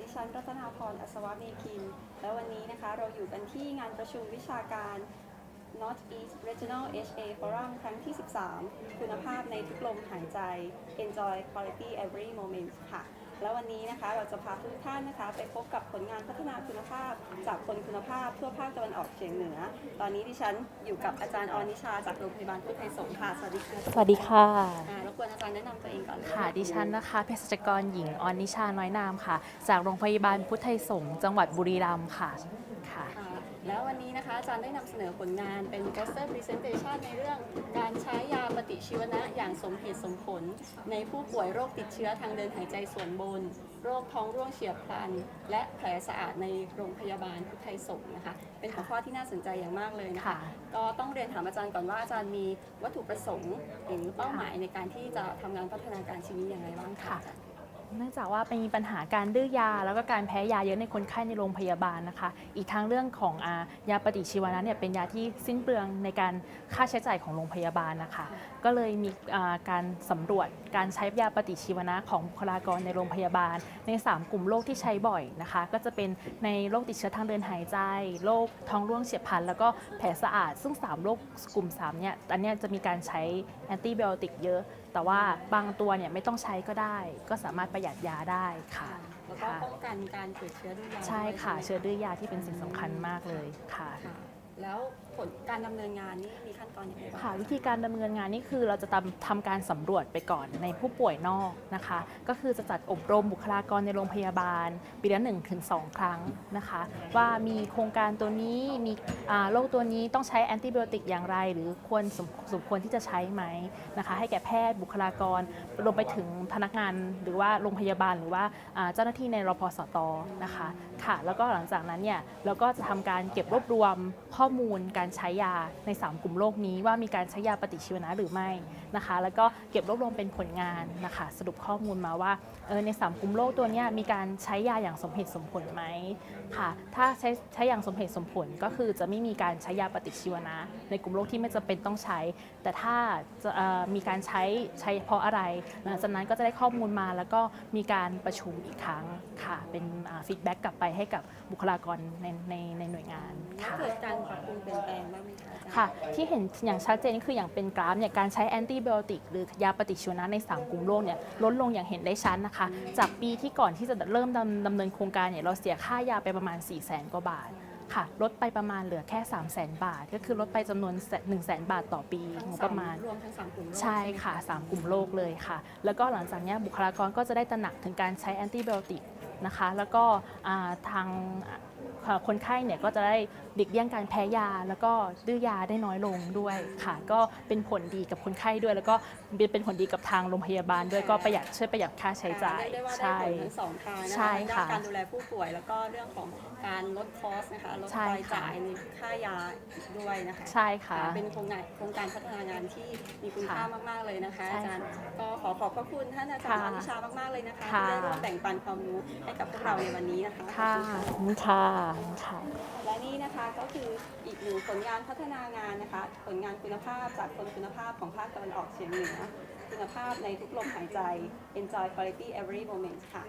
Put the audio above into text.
ดิฉันรัตนาพร อัศวะเมคิน และวันนี้นะคะเราอยู่กันที่งานประชุมวิชาการ North East Regional HA Forum ครั้งที่ 13 คุณภาพในทุกลมหายใจ Enjoy Quality Every Moment ค่ะ แล้ววันนี้นะคะเราจะพาทุกท่านนะคะ ไปพบกับผลงานพัฒนาคุณภาพ จากคนคุณภาพทั่วภาคตะวันออกเฉียงเหนือ ตอนนี้ดิฉันอยู่กับอาจารย์ออนิชาจากโรงพยาบาลพุทธไทยสงฆ์ค่ะ สวัสดีค่ะสวัสดีค่ะ อ่ารบกวนอาจารย์แนะนำตัวเองก่อนเลยค่ะ ดิฉันนะคะเภสัชกรหญิงออนนิชาน้อยนามค่ะ จากโรงพยาบาลพุทธไทยสงฆ์จังหวัดบุรีรัมย์ค่ะค่ะค่ะ แล้ววันนี้นะคะอาจารย์ได้นำเสนอผลงานเป็น poster presentation ในเรื่องการใช้ยาปฏิชีวนะอย่างสมเหตุสมผล ในผู้ป่วยโรคติดเชื้อทางเดินหายใจส่วนบน โรคท้องร่วงเฉียบพลัน และแผลสะอาดในโรงพยาบาลพุทธไทยสงฆ์นะคะ เป็นหัวข้อที่น่าสนใจอย่างมากเลยนะคะ ก็ต้องเรียนถามอาจารย์ก่อนว่าอาจารย์มีวัตถุประสงค์หรือเป้าหมายในการที่จะทำงานพัฒนาการชีวิตอย่างไรบ้างคะ เนื่องจากว่ามีปัญหาการดื้อยา แล้วก็การแพ้ยาเยอะในคนไข้ในโรงพยาบาลนะคะ อีกทั้งเรื่องของอายาปฏิชีวนะเนี่ยเป็นยาที่สิ้นเปลืองในการค่าใช้จ่ายของโรงพยาบาลนะคะ ก็เลยมีาการสำรวจการใช้ยาปฏิชีวนะของบุคลากรในโรงพยาบาล ใน 3 กลุ่มโรคที่ใช้บ่อยนะคะ ก็จะเป็นในโรคติดเชื้อทางเดินหายใจโรคท้องร่วงเฉียบพลันแล้วก็แผลสะอาด ซึ่ง 3 โรคกลุ่ม3เนี่ยอันเนี้ยจะมีการใช้แอนติไบโอติกเยอะแต่ว่าบางตัวเนี่ยไม่ต้องใช้ก็ได้ ก็สามารถประหยัดยาได้ค่ะแล้วก็ค่ะป้องกันการเกิดเชื้อด้วยยาใช่ค่ะด้วยเชื้อดื้อยาที่เป็นสิ่งสำคัญมากเลยค่ะ ค่ะ แล้ว ผลการดำเนินงานนี่มีขั้นตอนอย่างไรบ้างค่ะวิธีการดำเนินงานนี่คือเราจะทำทำการสำรวจไปก่อนในผู้ป่วยนอกนะคะ ก็คือจะจัดอบรมบุคลากรในโรงพยาบาล ปีละหนึ่งถึงสองครั้งนะคะ ว่ามีโครงการตัวนี้มีโรคตัวนี้ต้องใช้แอนติไบโอติกอย่างไร หรือควรสมสมควรที่จะใช้ไหมนะคะ ให้แก่แพทย์บุคลากรรวมไปถึงพนักงานหรือว่าโรงพยาบาล หรือว่าอ่าเจ้าหน้าที่ในรพสตนะคะค่ะ แล้วก็หลังจากนั้นเนี่ยเราก็จะทำการเก็บรวบรวมข้อมูลการใช้ยาใน 3 กลุ่มโรคนี้ว่ามีการใช้ยาปฏิชีวนะหรือไม่นะคะ แล้วก็เก็บรวบรวมเป็นผลงานนะคะ สรุปข้อมูลมาว่าเออใน 3 กลุ่มโรคตัวนี้มีการใช้ยาอย่างสมเหตุสมผลไหมค่ะ ถ้าใช้ใช้อย่างสมเหตุสมผลก็คือจะไม่มีการใช้ยาปฏิชีวนะ ในกลุ่มโรคที่ไม่จำเป็นต้องใช้ แต่ถ้าจะมีการใช้ใช้เพราะอะไรหลังจากนั้นก็จะได้ข้อมูลมาแล้วก็มีการประชุมอีกครั้งค่ะ เป็นฟีดแบ็กกลับไปให้กับบุคลากรในในในหน่วยงานค่ะเกิดการปรับปรุงเปลี่ยนแปลงบ้างไหมคะอาจารย์ค่ะ ที่เห็นอย่างชัดเจนนี่คืออย่างเป็นกราฟเนี่ยการใช้แอนติไบโอติกหรือยาปฏิชีวนะใน 3 กลุ่มโรคเนี่ยลดลงอย่างเห็นได้ชัดนะคะ จากปีที่ก่อนที่จะเริ่มดำดำเนินโครงการเนี่ยเราเสียค่ายาไปประมาณ 4 0 0แสนกว่าบาทค่ะ ลดไปประมาณเหลือแค่ 3 0 0แสนบาท ก็คือลดไปจำนวน 1 0 0 0 0แสนบาทต่อปีงบประมาณ รวมทั้งสามกลุ่มโรคใช่ค่ะ 3 กลุ่มโรคเลยค่ะ แล้วก็หลังจากเนี้ยบุคลากรก็จะได้ตระหนักถึงการใช้แอนติไบโอติกนะคะ แล้วก็อ่าทางอ่า คนไข้เนี่ยก็จะได้หลีกเลี่ยงการแพ้ยา แล้วก็ดื้อยาได้น้อยลงด้วยค่ะ ก็เป็นผลดีกับคนไข้ด้วย แล้วก็เป็นผลดีกับทางโรงพยาบาลด้วยก็ประหยัดช่วยประหยัดค่าใช้จ่ายเรีกได้ว่าได้ใช่ ผลทั้งสองทางนะคะใช่ทั้งด้าค่ะนการดูแลผู้ป่วยแล้วก็เรื่องของการลดคอสนะคะลดใช่รายค่ะ จ่ายในค่ายาด้วยนะคะ ใช่ค่ะ เป็นโครงงานโครงการพัฒนางานที่มีคุณค่ะค่ามาก ๆ เลยนะคะ ใช่อาจารย์ค่ะก็ขอขอบพระคุณท่านอาจารย์ค่ะอนิชามาก ๆ เลยนะคะค่ะที่ได้ร่วมแบ่งปันความรู้ให้กับพวกเราในวันนี้นะคะค่ะขอบขคุอบณคุณค่ะ ขอบคุณค่ะ และนี่นะคะก็คืออีกหนึ่งผลงานพัฒนางานนะคะ ผลงานคุณภาพจากคนคุณภาพของภาคตะวันออกเฉียงเหนือ คุณภาพในทุกลมหายใจ Enjoy Quality Every Moment ค่ะ